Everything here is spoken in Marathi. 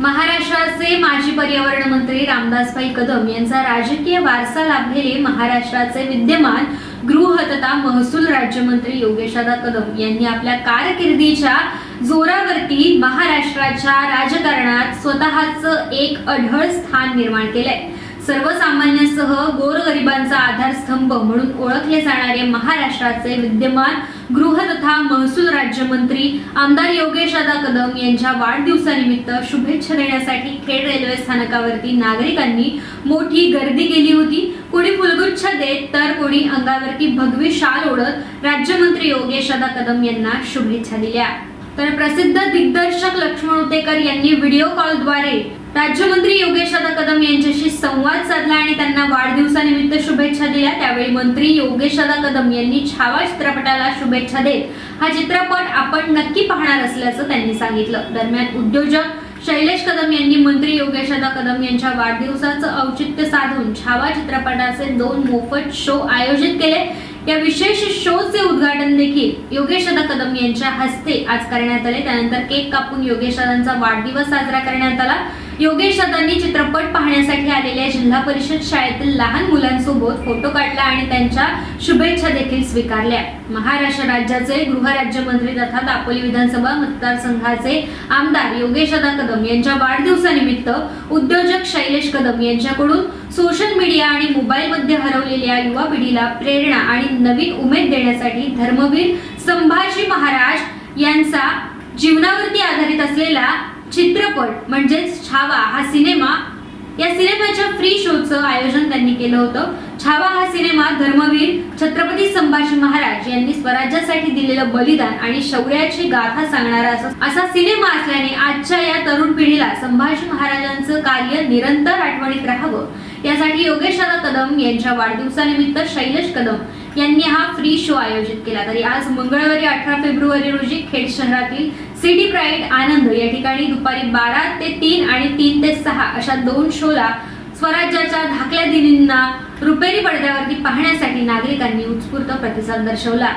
महाराष्ट्राचे माजी पर्यावरण मंत्री रामदासभाई कदम यांचा राजकीय वारसा लाभलेले महाराष्ट्राचे विद्यमान गृह तथा महसूल राज्यमंत्री योगेशदा कदम यांनी आपल्या कारकिर्दीच्या जोरावरती महाराष्ट्राच्या राजकारणात स्वतःच एक अढळ स्थान निर्माण केलंय. सर्वसामान्यांसह गोरगरिबांचा आधारस्तंभ म्हणून ओळखले जाणारे महाराष्ट्राचे विद्यमान गृह तथा महसूल राज्यमंत्री आमदार योगेश दादा कदम यांच्या वाढदिवसानिमित्त शुभेच्छा देण्यासाठी खेड रेल्वे स्थानकावरती नागरिकांनी मोठी गर्दी केली होती. कोणी फुलगुच्छ देत तर कोणी अंगावरती भगवी शाल ओढत राज्यमंत्री योगेश दादा कदम यांना शुभेच्छा दिल्या. तर प्रसिद्ध दिग्दर्शक लक्ष्मण उतेकर यांनी व्हिडिओ कॉलद्वारे राज्यमंत्री योगेश दादा कदम यांच्याशी संवाद साधला आणि त्यांना वाढदिवसानिमित्त शुभेच्छा दिल्या. त्यावेळी मंत्री योगेश दादा कदम यांनी छावा चित्रपटाला शुभेच्छा देत हा चित्रपट आपण नक्की पाहणार असल्याचं त्यांनी सांगितलं. दरम्यान उद्योजक शैलेश कदम यांनी मंत्री योगेश दादा कदम यांच्या वाढदिवसाचं औचित्य साधून छावा चित्रपटाचे दोन मोफत शो आयोजित केले. या विशेष शोचे उद्घाटन देखील योगेश दादा कदम यांच्या हस्ते आज करण्यात आले. त्यानंतर केक कापून योगेशदांचा वाढदिवस साजरा करण्यात आला. योगेश दादांनी चित्रपट पाहण्यासाठी आलेल्या जिल्हा परिषद शाळेतील लहान मुलांसोबत फोटो काढला आणि त्यांच्या शुभेच्छा देखील स्वीकारल्या. महाराष्ट्र राज्याचे गृहराज्यमंत्री तथा दापोली विधानसभा मतदारसंघाचे आमदार योगेश दादा कदम यांच्या वाढदिवसानिमित्त उद्योजक शैलेश कदम यांच्याकडून सोशल मीडिया आणि मोबाईल मध्ये हरवलेल्या युवा पिढीला प्रेरणा आणि नवीन उमेद देण्यासाठी धर्मवीर संभाजी महाराज यांचा जीवनावरती आधारित असलेला चित्रपट म्हणजेच छावा हा सिनेमा या सिनेमाच्या फ्री शोचं आयोजन त्यांनी केलं होतं. छावा हा सिनेमा धर्मवीर छत्रपती संभाजी महाराज यांनी स्वराज्यासाठी दिलेलं बलिदान आणि शौर्याची गाथा सांगणारा असा- असा सिनेमा असल्याने आजच्या या तरुण पिढीला संभाजी महाराजांचं कार्य निरंतर आठवणीत राहावं. यासाठी योगेशदादा कदम यांच्या वाढदिवसानिमित्त शैलेश कदम यांनी हा फ्री शो आयोजित केला. तरी आज मंगळवारी अठरा फेब्रुवारी रोजी खेड शहरातील सिटी प्राईड आनंद या ठिकाणी दुपारी बारा ते तीन आणि तीन ते सहा अशा दोन शोला स्वराज्याच्या धाकल्या दिनींना रुपेरी पडद्यावरती पाहण्यासाठी नागरिकांनी उत्स्फूर्त प्रतिसाद दर्शवला.